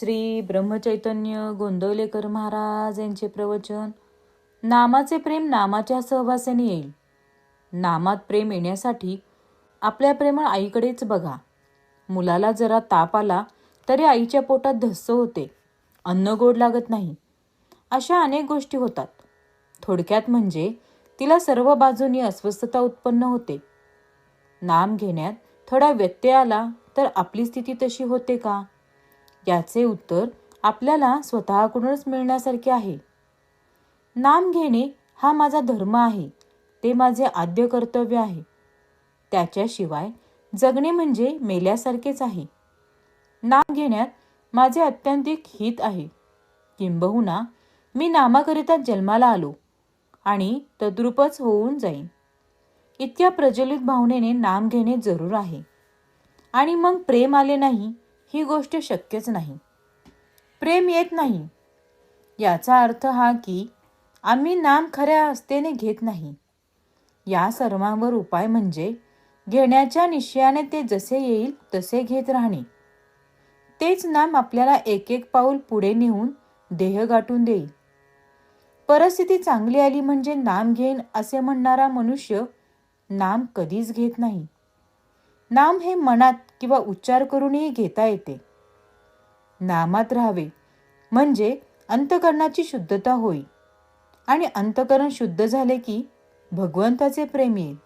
श्री ब्रह्मचैतन्य गोंदवलेकर महाराज यांचे प्रवचन. नामाचे प्रेम नामाच्या सहवासाने येईल. नामात प्रेम येण्यासाठी आपल्या प्रेमळ आईकडेच बघा. मुलाला जरा ताप आला तरी आईच्या पोटात धस्स होते. अन्न गोड लागत नाही. अशा अनेक गोष्टी होतात. थोडक्यात म्हणजे तिला सर्व बाजूनी अस्वस्थता उत्पन्न होते. नाम घेण्यात थोडा व्यत्यय आला तर आपली स्थिती तशी होते का? याचे उत्तर आपल्याला स्वतःकडूनच मिळण्यासारखे आहे. नाम घेणे हा माझा धर्म आहे. ते माझे आद्य कर्तव्य आहे. त्याच्याशिवाय जगणे म्हणजे मेल्यासारखेच आहे. नाम घेण्यात माझे अत्यंतिक हित आहे. किंबहुना मी नामाकरिता जन्माला आलो आणि तद्रूपच होऊन जाईन. इतक्या प्रज्वलित भावनेने नाम घेणे जरूर आहे. आणि मग प्रेम आले नाही ही गोष्ट शक्यच नाही. प्रेम येत नाही. याचा अर्थ हा की आम्ही नाम खऱ्या आस्थेने घेत नाही. या सर्वांवर उपाय म्हणजे घेण्याच्या निश्चयाने ते जसे येईल तसे घेत राहणे. तेच नाम आपल्याला एक एक पाऊल पुढे नेऊन देह गाठून देईल. परिस्थिती चांगली आली म्हणजे नाम घेईन असे म्हणणारा मनुष्य नाम कधीच घेत नाही. नाम हे मनात किंवा उच्चार करूनही घेता येते. नामात राहावे म्हणजे अंतकरणाची शुद्धता होईल आणि अंतकरण शुद्ध झाले की भगवंताचे प्रेम येईल.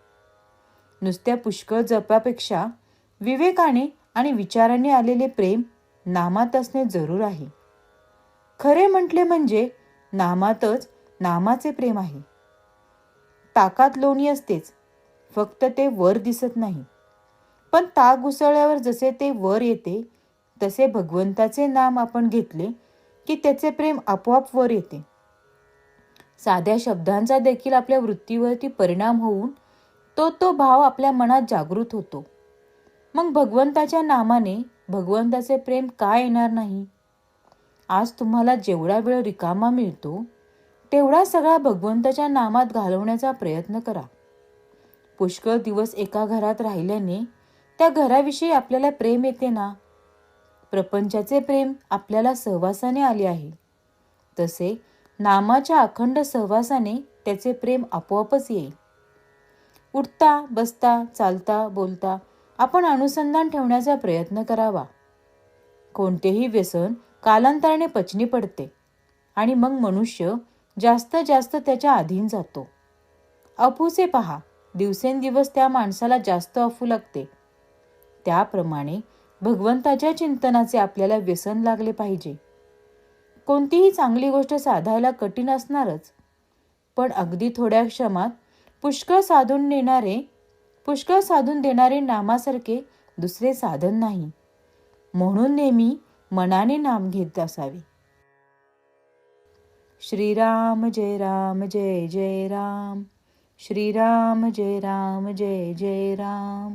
नुसत्या पुष्कळ जपापेक्षा विवेकाने आणि विचाराने आलेले प्रेम नामात असणे जरूर आहे. खरे म्हटले म्हणजे नामातच नामाचे प्रेम आहे. ताकात लोणी असतेच फक्त ते वर दिसत नाही. पण ताक उसळल्यावर जसे ते वर येते तसे भगवंताचे नाम आपण घेतले की त्याचे प्रेम आपोआप वर येते. साध्या शब्दांचा देखील आपल्या वृत्तीवरती परिणाम होऊन तो तो भाव आपल्या मनात जागृत होतो. मग भगवंताच्या नामाने भगवंताचे प्रेम का येणार नाही? आज तुम्हाला जेवढा वेळ रिकामा मिळतो तेवढा सगळा भगवंताच्या नामात घालवण्याचा प्रयत्न करा. पुष्कळ दिवस एका घरात राहिल्याने त्या घराविषयी आपल्याला प्रेम येते ना? प्रपंचाचे प्रेम आपल्याला सहवासाने आले आहे. तसे नामाच्या अखंड सहवासाने त्याचे प्रेम आपोआपच येईल. उठता बसता चालता बोलता आपण अनुसंधान ठेवण्याचा प्रयत्न करावा. कोणतेही व्यसन कालांतराने पचनी पडते आणि मग मनुष्य जास्त जास्त त्याच्या अधीन जातो. अफूचे पहा दिवसेंदिवस त्या माणसाला जास्त अफू लागते. त्याप्रमाणे भगवंताच्या चिंतनाचे आपल्याला व्यसन लागले पाहिजे. कोणतीही चांगली गोष्ट साधायला कठीण असणारच. पण अगदी थोड्या क्षमात पुष्कळ साधून नेणारे पुष्कळ साधून देणारे नामासारखे दुसरे साधन नाही. म्हणून नेहमी मनाने नाम घेत असावे. श्रीराम जय राम जय जय राम. श्रीराम जय राम जय जय राम.